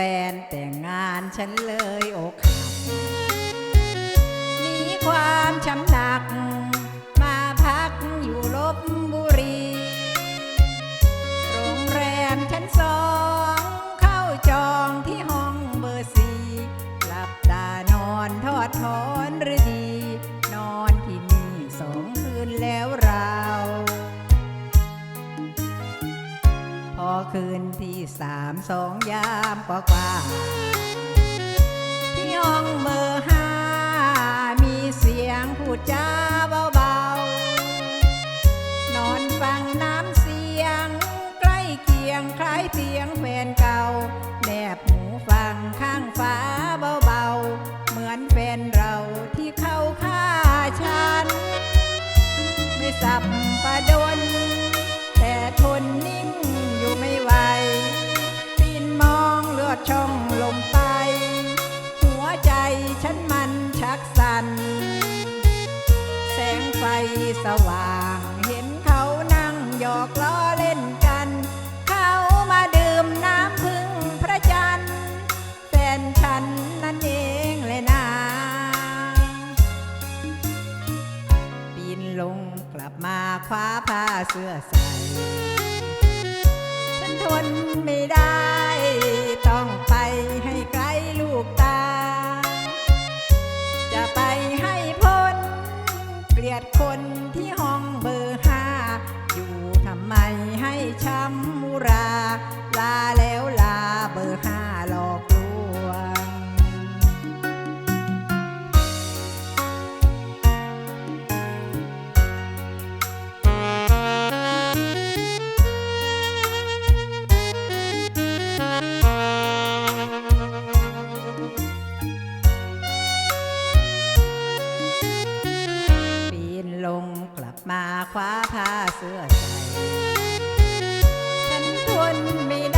แฟนแต่งงานฉันเลยอกหัก คืนที่สามสองยามกว่ากว่าที่ห้องเบอร์ห้ามีเสียงพูดจาเบาๆ นอนฟังน้ำเสียง ใกล้เคียงคล้ายเสียงแฟน ฉันมันชักสั่นแสงไฟสว่างเห็นเขานั่งหยอกล้อเล่นกัน เขามาดื่มน้ำพึ่งพระจันทร์แฟนฉันนั่นเองเลยนะปีนลงกลับมาคว้าผ้าเสื้อใส่ คน มาคว้าผ้าเสื้อใส่ฉันทนไม่ได้